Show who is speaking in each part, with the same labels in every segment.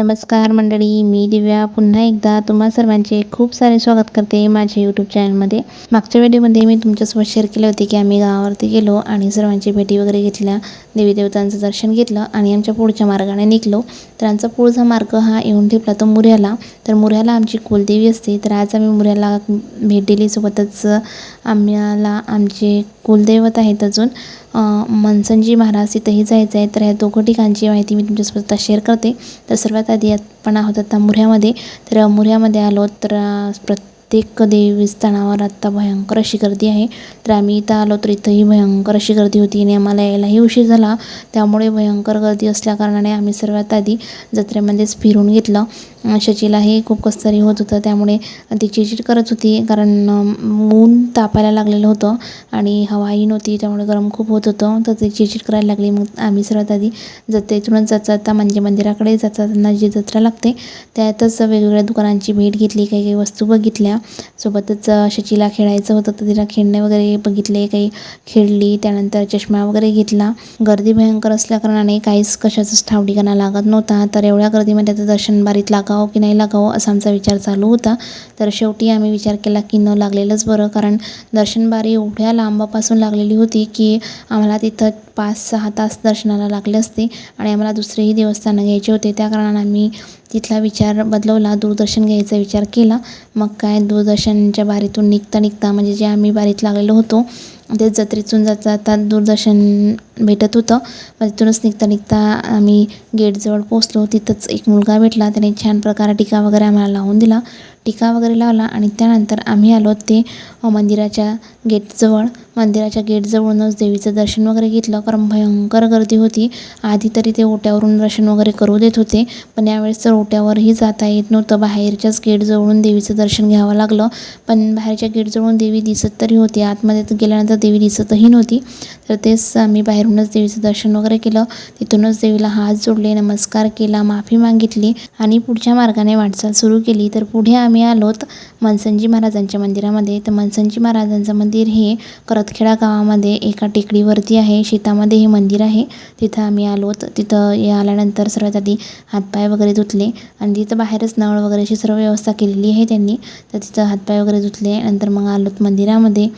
Speaker 1: नमस्कार मंडळी मी दिव्या. पुन्हा एकदा तुम्हा सर्वांचे खूप सारे स्वागत करते माझ्या यूट्यूब चॅनलमध्ये मागच्या व्हिडिओमध्ये मी तुमच्यासोबत शेअर केले होते की आम्ही गावावरती गेलो आणि सर्वांची भेटी वगैरे घेतल्या देवी देवतांचं दर्शन घेतलं आणि आमच्या पुढच्या मार्गाने निघलो. तर आमचा पुढचा मार्ग हा येऊन ठेपला तो मुऱ्याला. तर मुऱ्याला आमची कुलदेवी असते. तर आज आम्ही मुऱ्याला भेट दिली. सोबतच आम्हाला आमचे कुलदैवत आहेत अजून. मनसंजी महाराज तिथंही जायचं आहे. तर ह्या दोघं ठिकाणची माहिती मी तुमच्यासोबत आता शेअर करते. तर सर्वात आधी आपण आहोत आता मुऱ्यामध्ये. तर मुऱ्यामध्ये आलो तर प्र प्रत्येक देवस्थानावर आत्ता भयंकर अशी गर्दी आहे. तर आम्ही इथं आलो तर इथंही भयंकर अशी गर्दी होती आणि आम्हाला यायलाही उशीर झाला. त्यामुळे भयंकर गर्दी असल्याकारणाने आम्ही सर्वात आधी जत्रेमध्येच फिरून घेतलं. शचीलाही खूप कसतरी होत होतं. त्यामुळे ती चिडचिड करत होती कारण ऊन तापायला लागलेलं होतं आणि हवाही नव्हती. त्यामुळे गरम खूप होत होतं. तर ती चिडचिड करायला लागली. मग आम्ही सर्वात आधी जत्रेतूनच जाता जाता म्हणजे मंदिराकडे जाताना जी जत्रा लागते त्यातच वेगवेगळ्या दुकानांची भेट घेतली. काही काही वस्तू बघितल्या. सोबतच शचीला खेळायचं होतं तर तिला खेळणे वगैरे बघितले काही खेळली त्यानंतर चष्मा वगैरे घेतला. गर्दी भयंकर असल्याकारणाने काहीच कशाचाच ठाव ठिकाणा लागत नव्हता. तर एवढ्या गर्दीमध्ये आता दर्शनबारीत लागावं की नाही लागावं असा आमचा विचार चालू होता. तर शेवटी आम्ही विचार केला की न लागलेलंच बरं कारण दर्शनबारी एवढ्या लांबापासून लागलेली होती की आम्हाला तिथं पाच सहा तास दर्शनाला लागले असते आणि आम्हाला दुसरेही देवस्थानं घ्यायचे होते. त्या कारणानं आम्ही तिथला विचार बदलवला दूरदर्शन घ्यायचा विचार केला. मग काय दूरदर्शनच्या बारीतून निघता निघता म्हणजे जे आम्ही बारीत लागलेलो होतो ते जत्रेतून जाता जाता दूरदर्शन भेटत होतं. मग तिथूनच निघता निघता आम्ही गेटजवळ पोचलो तिथंच एक मुलगा भेटला. त्याने छान प्रकारे टीका वगैरे आम्हाला लावून दिला. टीका वगैरे लावला आणि त्यानंतर आम्ही आलो ते मंदिराच्या गेटजवळ. मंदिराच्या गेटजवळूनच देवीचं दर्शन वगैरे घेतलं. कारण भयंकर गर्दी होती. आधी तरी ते ओट्यावरून दर्शन वगैरे करू देत होते. पण यावेळेस तर ओट्यावरही जाता येत नव्हतं. बाहेरच्याच गेटजवळून देवीचं दर्शन घ्यावं लागलं. पण बाहेरच्या गेटजवळून देवी दिसत तरी होती. आतमध्ये तर गेल्यानंतर देवी दिसतही नव्हती. तर तेच आम्ही बाहेरूनच देवीचं दर्शन वगैरे केलं. तिथूनच देवीला हात जोडले नमस्कार केला माफी मागितली आणि पुढच्या मार्गाने वाटचाल सुरू केली. तर पुढे आम्ही आलोत मनसंजी महाराजांच्या मंदिरामध्ये. तर मनसंजी महाराजांचं मंदिर हे करतखेडा गावामध्ये एका टेकडीवरती आहे. शेतामध्ये हे मंदिर आहे. तिथं आम्ही आलोत. तिथं हे आल्यानंतर सर्वात आधी हातपाय वगैरे धुतले. आणि तिथं बाहेरच नळ वगैरे अशी सर्व व्यवस्था केलेली आहे त्यांनी. तर तिथं हातपाय वगैरे धुतले. नंतर मग आलोत मंदिरामध्ये.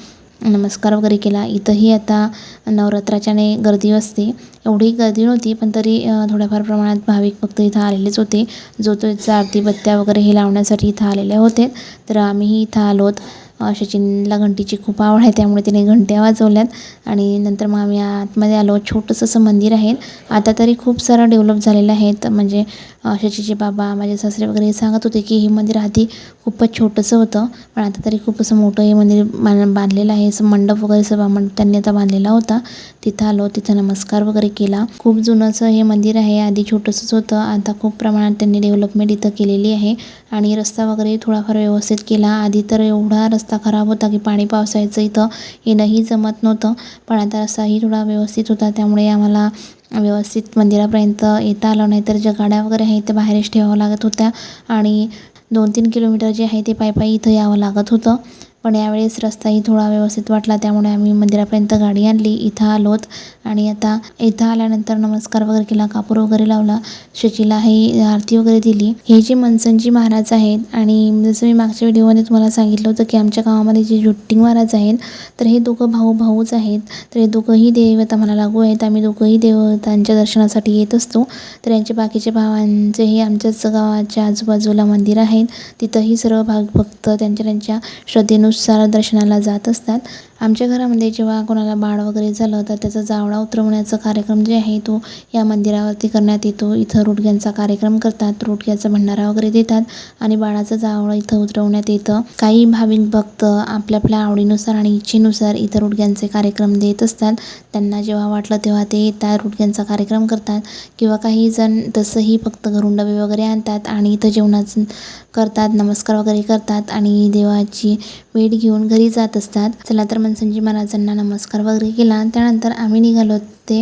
Speaker 1: नमस्कार वगैरे केला. इथंही आता नवरात्राच्याने गर्दी असते. एवढी गर्दी नव्हती पण तरी थोड्याफार प्रमाणात भाविक फक्त इथं आलेलेच होते. जो तो इथं आरती बत्त्या वगैरे हे लावण्यासाठी इथं आलेले होते. तर आम्हीही इथं आलोत अशाची घंटीची खूप आवड आहे त्यामुळे तिने घंट्या वाजवल्यात. आणि नंतर मग आम्ही आतमध्ये आलो. छोटंसं असं मंदिर आहे. आता तरी खूप सारं डेव्हलप झालेलं आहे. तर म्हणजे अशाचीचे बाबा माझे सासरे वगैरे हे सांगत होते की हे मंदिर आधी खूपच छोटंसं होतं. पण आता तरी खूप असं मोठं हे मंदिर बां बांधलेलं आहे. असं मंडप वगैरे सभा मंडप त्यांनी आता बांधलेला होता. तिथं आलो तिथं नमस्कार वगैरे केला. खूप जुनं असं हे मंदिर आहे. आधी छोटंसंच होतं. आता खूप प्रमाणात त्यांनी डेव्हलपमेंट इथं केलेली आहे. आणि रस्ता वगैरे थोडाफार व्यवस्थित केला. आधी तर एवढा रस्ता खराब होता की पाणी पावसायचं इथं येणंही जमत नव्हतं. पण आता रस्ताही थोडा व्यवस्थित होता. त्यामुळे आम्हाला व्यवस्थित मंदिरापर्यंत येता आलं नाही. तर ज्या गाड्या वगैरे आहेत त्या बाहेरच ठेवावं लागत होत्या. आणि दोन तीन किलोमीटर जे आहे ते पायी इथं यावं लागत होतं. पण यावेळेस रस्ताही थोडा व्यवस्थित वाटला त्यामुळे आम्ही मंदिरापर्यंत गाडी आणली इथं आलोत. आणि आता इथं आल्यानंतर नमस्कार वगैरे केला कापूर वगैरे लावला शचीला ही आरती वगैरे दिली. हे जे मनसंजी महाराज आहेत आणि जसं मी मागच्या व्हिडिओमध्ये तुम्हाला सांगितलं होतं की आमच्या गावामध्ये जे जुट्टिंग महाराज आहेत तर हे दोघं भाऊ भाऊच आहेत. तर हे दोघंही देवत आम्हाला लागू आहेत. आम्ही दोघंही देवतांच्या दर्शनासाठी येत असतो. तर यांचे बाकीचे भावांचे हे आमच्याच गावाच्या आजूबाजूला मंदिर आहेत. तिथंही सर्व भाग भक्त त्यांच्या त्यांच्या श्रद्धेनुसार दर्शनाला जात असतात. आमच्या घरामध्ये जेव्हा कोणाला बाळ वगैरे झालं तर त्याचा जावळा उतरवण्याचा कार्यक्रम जे आहे तो या मंदिरावरती करण्यात येतो. इथं रोडग्यांचा कार्यक्रम करतात रोडग्याचा भंडारा वगैरे देतात आणि बाळाचं जावळं इथं उतरवण्यात येतं. काही भाविक भक्त आपल्या आपल्या आवडीनुसार आणि इच्छेनुसार इथं रोडग्यांचे कार्यक्रम देत असतात. त्यांना जेव्हा वाटलं तेव्हा ते येतात रोडग्यांचा कार्यक्रम करतात किंवा काही जण तसंही फक्त घरून डबे वगैरे आणतात आणि इथं जेवणाचं करतात नमस्कार वगैरे करतात आणि देवाची भेट घेऊन घरी जात असतात. चला तर संजी महाराजांना नमस्कार वगैरे केला. आणि त्यानंतर आम्ही निघालो ते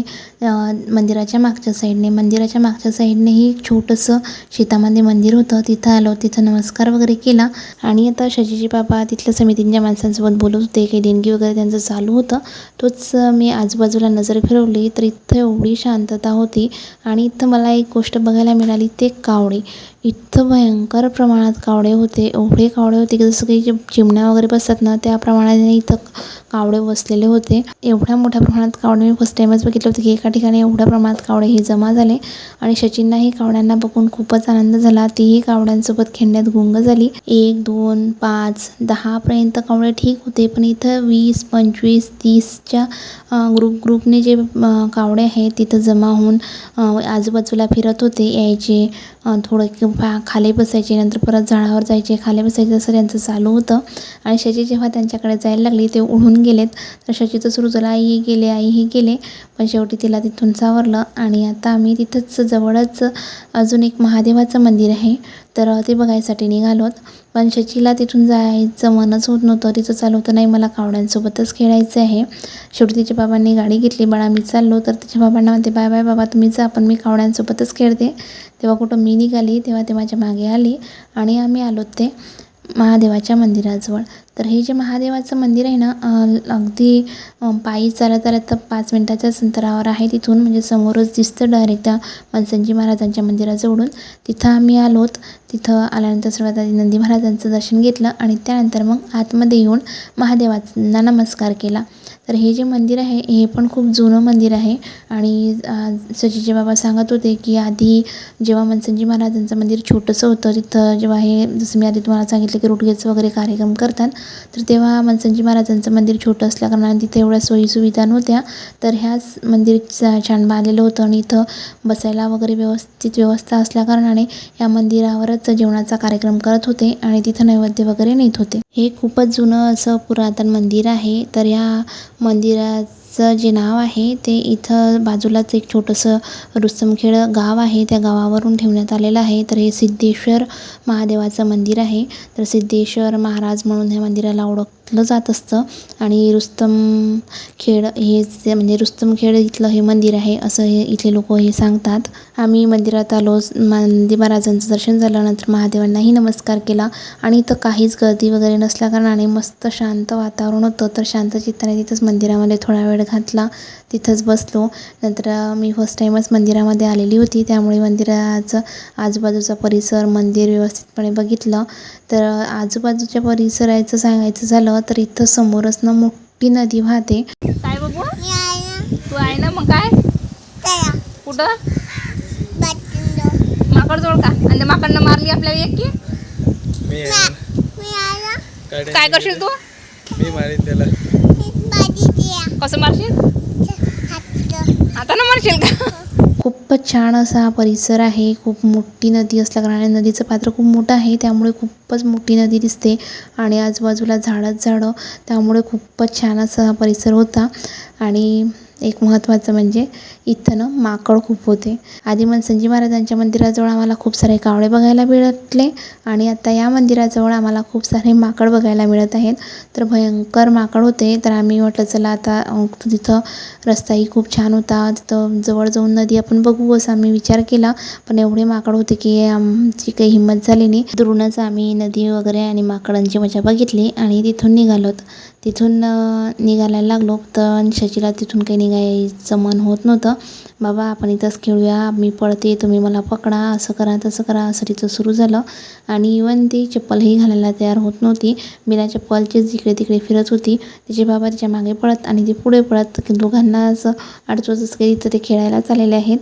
Speaker 1: मंदिराच्या मागच्या साईडने. मंदिराच्या मागच्या साईडनेही एक छोटंसं शेतामध्ये मंदिर होतं. तिथं आलो तिथं नमस्कार वगैरे केला. आणि आता शशीजी बाबा तिथल्या समितींच्या माणसांसोबत बोलत होते. काही देणगी वगैरे त्यांचं चालू होतं. तोच मी आजूबाजूला नजर फिरवली. तर इथं एवढी शांतता होती. आणि इथं मला एक गोष्ट बघायला मिळाली. ते कावडे. इथं भयंकर प्रमाणात कावडे होते. एवढे कावडे होते की जसं काही जे चिमण्या वगैरे बसतात ना त्या प्रमाणाने इथं कावडे वसलेले होते. एवढ्या मोठ्या प्रमाणात कावडे मी फर्स्ट टाईमच बघितलं होतं की एका ठिकाणी एवढ्या प्रमाणात कावडे हे जमा झाले. आणि सचिननाही कावड्यांना बघून खूपच आनंद झाला. तीही कावड्यांसोबत खेळण्यात गुंग झाली. एक दोन पाच दहापर्यंत कावडे ठीक होते. पण इथं वीस पंचवीस तीसच्या ग्रुप ग्रुपने जे कावडे आहेत तिथं जमा होऊन आजूबाजूला फिरत होते. यायचे थोडं किंवा खाली बसायचे नंतर परत झाडावर जायचे. खाली बसायचे असं त्यांचं चालू होतं. आणि शची जेव्हा त्यांच्याकडे जायला लागली ते उडून गेलेत. तर शचीचं सुरू झालं आई हे गेले आई हे गेले. पण शेवटी तिला तिथून सावरलं आणि आता आम्ही तिथंच जवळच अजून एक महादेवाचं मंदिर आहे. तर ते बघायसाठी निघालोत पण शचीला तिथून जायचं मनच होत नव्हतं. तिचं चालू होतं नाही मला कावड्यांसोबतच खेळायचं आहे. शेवटी तिच्या बाबांनी गाडी घेतली. बाळा मी चाललो. तर तिच्या बाबांना म्हणते बाय बाय बाबा तुम्ही जा पण मी कावड्यांसोबतच खेळते. तेव्हा कुठं मी निघाली. तेव्हा ते माझ्या मागे आली आणि आम्ही आलो ते. महादेवाच्या मंदिराजवळ. तर हे जे महादेवाचं मंदिर आहे ना अगदी पायी चालत चालत पाच मिनटाच्याच अंतरावर आहे तिथून. म्हणजे समोरच दिसतं डायरेक्ट त्या मनसंजी महाराजांच्या मंदिराजवळून. तिथं आम्ही आलोत. तिथं आल्यानंतर सर्वात आधी नंदी महाराजांचं दर्शन घेतलं आणि त्यानंतर मग आतमध्ये येऊन महादेवांना नमस्कार केला. तर हे जे मंदिर आहे हे पण खूप जुनं मंदिर आहे. आणि अ, बाबा सांगत होते की आधी जेव्हा मनसंजी महाराजांचं मंदिर छोटंसं होतं तिथं जेव्हा हे जसं मी आधी तुम्हाला सांगितलं की रोडगेचं वगैरे कार्यक्रम करतात तर तेव्हा मनसंजी महाराजांचं मंदिर छोटं असल्याकारणाने तिथे एवढ्या सोयीसुविधा नव्हत्या. तर ह्याच मंदिर छान बांधलेलं होतं आणि इथं बसायला वगैरे व्यवस्थित व्यवस्था असल्याकारणाने या मंदिरावरच जेवणाचा कार्यक्रम करत होते आणि तिथं नैवेद्य वगैरे नेत होते. हे खूपच जुनं असं पुरातन मंदिर आहे. तर या मंदिराचं जे नाव आहे ते इथं बाजूलाच एक छोटंसं रुस्तमखेड गाव आहे. त्या गावावरून ठेवण्यात आलेलं आहे. तर हे सिद्धेश्वर महादेवाचं मंदिर आहे. तर सिद्धेश्वर महाराज म्हणून ह्या मंदिराला ओळख घातलं जात असतं. आणि रुस्तम खेड हे जे म्हणजे रुस्तमखेड इथलं हे मंदिर आहे असं हे इथले लोक हे सांगतात. आम्ही मंदिरात आलो नंदी महाराजांचं दर्शन झालं नंतर महादेवांनाही नमस्कार केला. आणि इथं काहीच गर्दी वगैरे नसल्याकारणाने मस्त शांत वातावरण होतं. तर शांत चित्ताने तिथंच मंदिरामध्ये थोडा वेळ घातला. तिथंच बसलो. नंतर मी फर्स्ट टाईमच मंदिरामध्ये आलेली होती. त्यामुळे मंदिराचं आजूबाजूचा परिसर मंदिर व्यवस्थितपणे बघितलं. तर आजूबाजूच्या परिसराचं सांगायचं झालं तर इथं समोरच ना मोठी नदी वाहते.
Speaker 2: काय बघू तू आहे ना मग काय? कुठं? माकड जोड का? आणि माकडनं मारली आपल्याला एक की.
Speaker 3: काय
Speaker 2: काय करशील तू?
Speaker 3: मी मारीन त्याला.
Speaker 2: कसं मारशील? आता ना मारशील का?
Speaker 1: खूपच छान असा हा परिसर आहे. खूप मोठी नदी असल्याकारणाने नदीचं पात्र खूप मोठं आहे. त्यामुळे खूपच मोठी नदी दिसते आणि आजूबाजूला झाडंच झाडं. त्यामुळे खूपच छान असा हा परिसर होता. आणि एक महत्त्वाचं म्हणजे इथं ना माकड खूप होते. आधी मनसंजी महाराजांच्या मंदिराजवळ आम्हाला खूप सारे कावळे बघायला मिळतले आणि आता या मंदिराजवळ आम्हाला खूप सारे माकड बघायला मिळत आहेत. तर भयंकर माकड होते. तर आम्ही म्हटलं चला आता तिथं रस्ताही खूप छान होता. तिथं जवळ जाऊन नदी आपण बघू असं आम्ही विचार केला. पण एवढे माकड होते की आमची काही हिंमत झाली नाही. दुरूनच आम्ही नदी वगैरे आणि माकडांची मजा बघितली आणि तिथून निघालोत. तिथून निघायला लागलो. तर शशीला तिथून काही निघायचं मन होत नव्हतं. बाबा आपण इथंच खेळूया. मी पळते. तुम्ही मला पकडा. असं करा तसं करा. असं तिचं सुरू झालं. आणि इवन ती चप्पलही घालायला तयार होत नव्हती. बिना चप्पलचीच जिकडे तिकडे फिरत होती. तिचे बाबा तिच्यामागे पळत आणि ती पुढे पळत दोघांना असं अडचवत असं काही तिथं ते खेळायला चाललेले आहेत.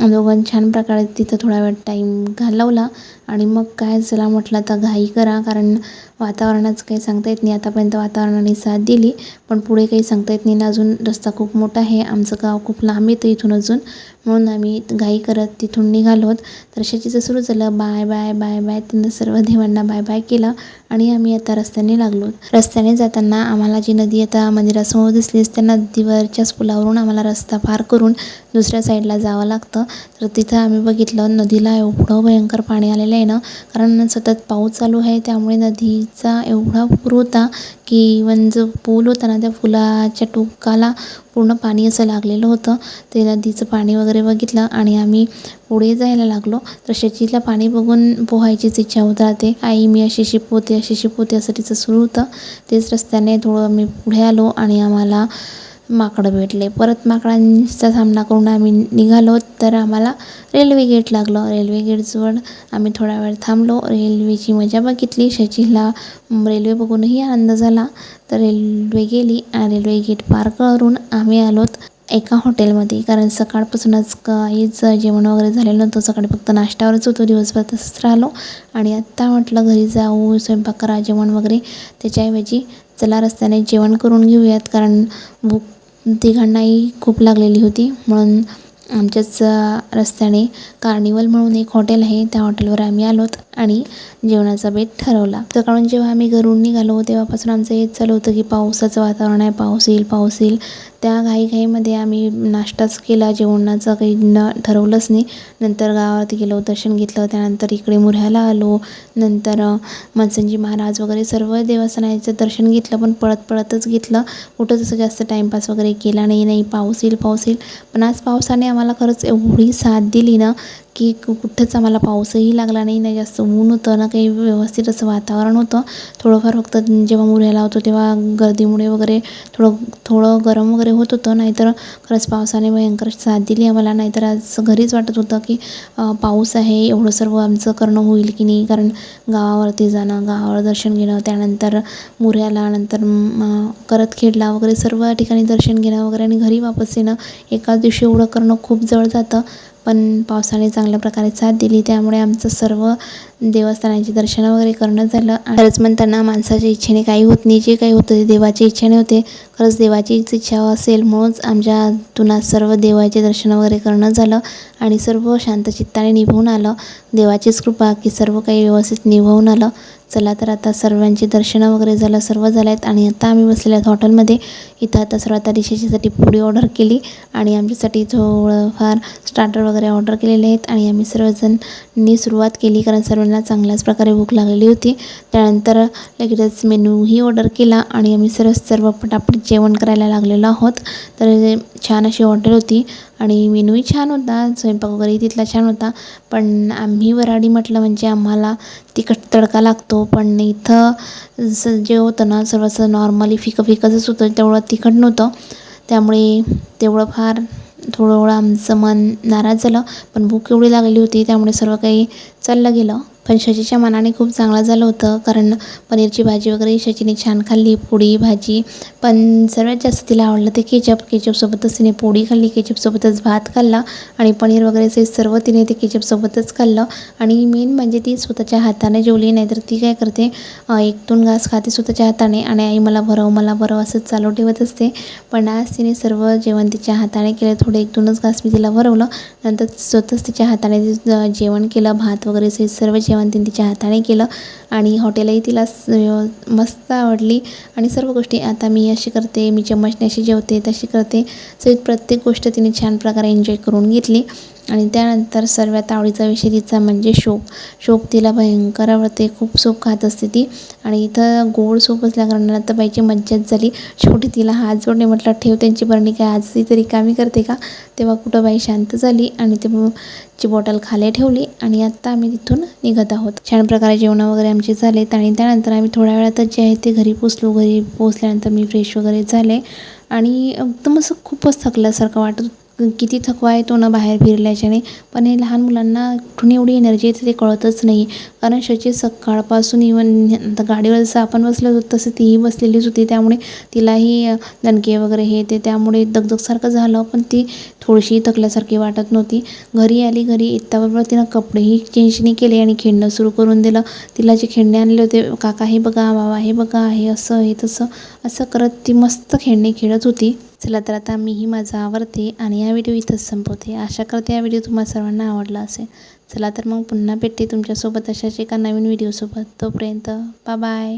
Speaker 1: दोघांनी छान प्रकारे तिथं थोडा वेळ टाईम घालवला. आणि मग काय चला म्हटलं तर घाई करा कारण वातावरणाचं काही सांगता येत नाही. आतापर्यंत वातावरणाने साथ दिली पण पुढे काही सांगता येत नाही. ना अजून रस्ता खूप मोठा आहे. आमचं गाव खूप लांब येतं इथून अजून. म्हणून आम्ही घाई करत तिथून निघालोत तर शेतीचं सुरू झालं बाय बाय बाय बाय त्यांना सर्व देवांना बाय बाय केलं. आणि आम्ही आता रस्त्याने लागलो रस्त्याने जाताना आम्हाला जी नदी आता मंदिरासमोर दिसलीच त्या नदीवरच्याच पुलावरून आम्हाला रस्ता पार करून दुसऱ्या साईडला जावं लागतं. तर तिथं आम्ही बघितलं नदीला एवढं भयंकर पाणी आलेलं आहे. आहे ना? कारण सतत पाऊस चालू आहे. त्यामुळे नदीचा एवढा पूर होता की इवन जो पूल होता ना त्या पुलाच्या टोकाला पूर्ण पाणी असं लागलेलं होतं. ते नदीचं पाणी वगैरे बघितलं आणि आम्ही पुढे जायला लागलो. तर शचीला पाणी बघून पोहायचीच इच्छा होत राहते आई मी अशी शिपवते अशी शिपवते असं तिचं सुरू होतं. तेच रस्त्याने थोडं आम्ही पुढे आलो आणि आम्हाला माकडं भेटले. परत माकडांचा सामना करून आम्ही निघालो तर आम्हाला रेल्वे गेट लागलं. रेल्वे गेटजवळ आम्ही थोडा वेळ थांबलो. रेल्वेची मजा बघितली. शचीला रेल्वे बघूनही आनंद झाला. तर रेल्वे गेली आणि रेल्वे गेट पार करून आम्ही आलोत एका हॉटेलमध्ये. कारण सकाळपासूनच काहीच जेवण वगैरे झालेलं नव्हतं. सकाळी फक्त नाश्त्यावरच होतो. दिवसभर तसंच राहिलो. आणि आत्ता म्हटलं घरी जाऊ स्वयंपाक करा जेवण वगैरे. त्याच्याऐवजी चला रस्त्याने जेवण करून घेऊयात. कारण भूक तिघांनाही खूप लागलेली होती. म्हणून आमच्याच रस्त्याने कार्निवल म्हणून एक हॉटेल आहे. त्या हॉटेलवर आम्ही आलोत आणि जेवणाचा बेत ठरवला. सकाळून जेव्हा आम्ही घरून निघालो तेव्हापासून आमचं हेच चालू होतं की पावसाचं वातावरण आहे. पाऊस येईल पाऊस येईल. त्या घाईघाईमध्ये आम्ही नाश्ताच केला जेवणाचं काही न ठरवलंच नाही. नंतर गावावरती गेलो दर्शन घेतलं त्यानंतर इकडे मुऱ्ह्याला आलो. नंतर मनसंजी महाराज वगैरे सर्व देवस्थानाचं दर्शन घेतलं पण पळत पळतच घेतलं. कुठं तसं जास्त टाईमपास वगैरे केला नाही नाही पाऊस येईल पाऊस येईल. पण आज पावसाने आम्हाला खरंच एवढी साथ दिली ना की कुठंच आम्हाला पाऊसही लागला नाही ना जास्त ऊन होतं ना काही व्यवस्थित असं वातावरण होतं. थोडंफार फक्त जेव्हा मुऱ्ह्याला होतो तेव्हा गर्दीमुळे वगैरे थोडं थोडं गरम वगैरे होत होतं. नाहीतर खरंच पावसाने भयंकर साथ दिली आम्हाला. नाहीतर आज घरीच वाटत होतं की पाऊस आहे एवढं सर्व आमचं करणं होईल की नाही? कारण गावावरती जाणं गावावर दर्शन घेणं त्यानंतर मुऱ्याला नंतर करत खेडला वगैरे सर्व ठिकाणी दर्शन घेणं वगैरे आणि घरी वापस येणं एकाच दिवशी एवढं करणं खूप जवळ जातं. पण पावसाने चांगल्या प्रकारे साथ दिली. त्यामुळे आमचं सर्व देवस्थानाची दर्शनं वगैरे करणं झालं. खरंच म्हणताना माणसाच्या इच्छेने काही होत नाही. जे काही होतं ते देवाच्या इच्छेने होते. खरंच देवाचीच इच्छा असेल म्हणूनच आमच्यातून आज सर्व देवाचे दर्शन वगैरे करणं झालं. आणि सर्व शांतचित्ताने निभवून आलं. देवाचीच कृपा की सर्व काही व्यवस्थित निभवून आलं. चला तर आता सर्वांची दर्शनं वगैरे झालं सर्व झालं आहेत आणि आता आम्ही बसलेले आहेत हॉटेलमध्ये. इथं आता सर्वात आधी शेतीसाठी पुडी ऑर्डर केली आणि आमच्यासाठी थोडंफार स्टार्टर वगैरे ऑर्डर केलेले आहेत आणि आम्ही सर्वजणांनी सुरुवात केली कारण सर्वांना चांगल्याच प्रकारे भूक लागलेली होती. त्यानंतर लगेचच मेनूही ऑर्डर केला आणि आम्ही सर्व सर्व पटापट जेवण करायला लागलेलो आहोत. तर छान अशी हॉटेल होती. आणि मेनूही छान होता स्वयंपाक वगैरे तिथला छान होता. पण आम्ही वऱ्हाडी म्हटलं म्हणजे आम्हाला तिखट तडका लागतो. पण इथं स जे होतं ना सर्व असं नॉर्मली फिकं फिकंच होतं तेवढं तिखट नव्हतं. त्यामुळे तेवढं फार थोडं आमचं मन नाराज झालं. पण भूक एवढी लागली होती त्यामुळे सर्व काही चाललं गेलं. पण शशीच्या मनाने खूप चांगलं झालं होतं. कारण पनीरची भाजी वगैरे शशीने छान खाल्ली पोळी भाजी. पण सर्वात जास्त तिला आवडलं ते केचप. केचपसोबतच तिने पोळी खाल्ली केचपसोबतच भात खाल्ला आणि पनीर वगैरे सर्व तिने ते केचपसोबतच खाल्लं. आणि मेन म्हणजे ती स्वतःच्या हाताने जेवली नाही तर ती काय करते एक दोन घास खाते स्वतःच्या हाताने आणि आई मला भरव मला भरव असंच चालू ठेवत असते. पण आज तिने सर्व जेवण तिच्या हाताने केलं थोडे एक दोनच घास मी तिला भरवलं. नंतर स्वतःच तिच्या हाताने जेवण केलं भात वगैरे सर्व जेवण तिने तिच्या हाताने केलं आणि हॉटेलही तिला स- मस्त आवडली. आणि सर्व गोष्टी आता मी अशी करते मी चम्मचने अशी जेवते तशी करते. सो प्रत्येक गोष्ट तिने छान प्रकारे एन्जॉय करून घेतली. आणि त्यानंतर सर्वात आवडीचा विषय तिचा म्हणजे शोप शोप तिला भयंकर आवडते खूप सूप खात असते ती. आणि इथं गोड सूप असल्याकारणानं तर बाईची मज्जाच झाली. शेवटी तिला हात जोडणे म्हटलं ठेव त्यांची बरणी काय आजही तरी कामी करते का? तेव्हा कुठं बाई शांत झाली आणि ते ची बॉटल खाली ठेवली आणि आत्ता आम्ही तिथून निघत आहोत. छान प्रकारे जेवणं वगैरे आमचे झालेत आणि त्यानंतर आम्ही थोड्या वेळातच जे आहे ते घरी पोचलो. घरी पोचल्यानंतर मी फ्रेश वगैरे झाले. आणि एकदम असं खूपच थकल्यासारखं वाटत किती थकवा येतो ना बाहेर फिरल्याच्याने. पण हे लहान मुलांना कुठून एवढी एनर्जी येते ते कळतच नाही. कारण शची सकाळपासून इवन गाडीवर जसं आपण बसलो होतो तसं तीही बसलेलीच होती. त्यामुळे तिलाही दणके वगैरे हे ते त्यामुळे दगदगसारखं झालं. पण ती थोडीशी थकल्यासारखी वाटत नव्हती. घरी आली घरी येताबरोबर तिनं कपडेही चेंज नाही केले आणि खेळणं सुरू करून दिलं. तिला जे खेळणे आणले होते काका हे बघा बाबा हे बघा हे असं हे तसं असं करत ती मस्त खेळणे खेळत होती. चला तर आता मीही माझं आवडते आणि हा व्हिडिओ इथंच संपवते. आशा करते हा व्हिडिओ तुम्हाला सर्वांना आवडला असेल. चला तर मग पुन्हा भेटते तुमच्यासोबत अशाच एका नवीन व्हिडिओसोबत. तोपर्यंत बा बाय